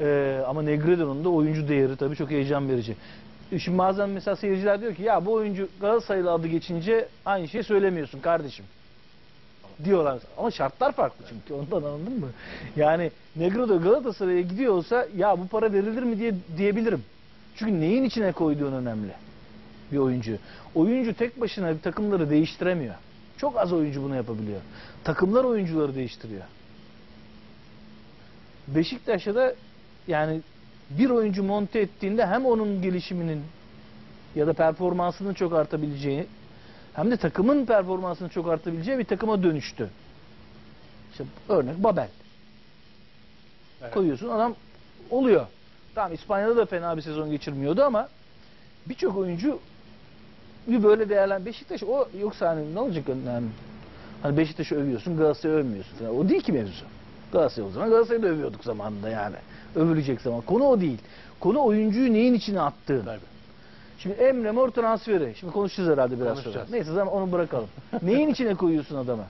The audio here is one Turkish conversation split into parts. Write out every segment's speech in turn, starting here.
Ee, ama Negredo'nun da oyuncu değeri tabii çok heyecan verici. Şimdi bazen mesela seyirciler diyor ki ya bu oyuncu Galatasaraylı adı geçince aynı şeyi söylemiyorsun kardeşim. Diyorlar. Ama şartlar farklı çünkü ondan anladın mı? Yani Negredo Galatasaray'a gidiyor olsa ya bu para verilir mi diye diyebilirim. Çünkü neyin içine koyduğun önemli bir oyuncu. Oyuncu tek başına bir takımları değiştiremiyor. Çok az oyuncu bunu yapabiliyor. Takımlar oyuncuları değiştiriyor. Beşiktaş'a da yani bir oyuncu monte ettiğinde hem onun gelişiminin ya da performansının çok artabileceği hem de takımın performansının çok artabileceği bir takıma dönüştü. İşte örnek Babel. Evet. Koyuyorsun adam oluyor. Tamam İspanya'da da fena bir sezon geçirmiyordu ama birçok oyuncu bir böyle değerlen Beşiktaş o yoksa hani ne olacak yani hani Beşiktaş'ı övüyorsun Galatasaray'ı övmüyorsun falan. O değil ki mevzu. Galatasaray o zaman Galatasaray'ı da övüyorduk zamanında yani. Övülecek zaman. Konu o değil. Konu oyuncuyu neyin içine attığın. Tabii. Şimdi Emre Mor transferi. Şimdi konuşacağız herhalde biraz sonra. Neyse zaman onu bırakalım. Neyin içine koyuyorsun adamı?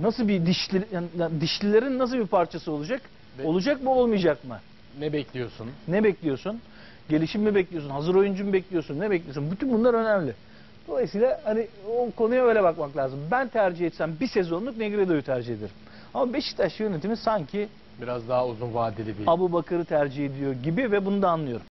Nasıl bir dişli, yani- dişlilerin nasıl bir parçası olacak? Ve- Olacak mı olmayacak mı? Ne bekliyorsun? Ne bekliyorsun? Gelişim mi bekliyorsun? Hazır oyuncu mu bekliyorsun? Ne bekliyorsun? Bütün bunlar önemli. Dolayısıyla hani o konuya öyle bakmak lazım. Ben tercih etsem bir sezonluk Negredo'yu tercih ederim. Ama Beşiktaş yönetimi sanki Biraz daha uzun vadeli bir Abu Bakır'ı tercih ediyor gibi ve bunu da anlıyorum.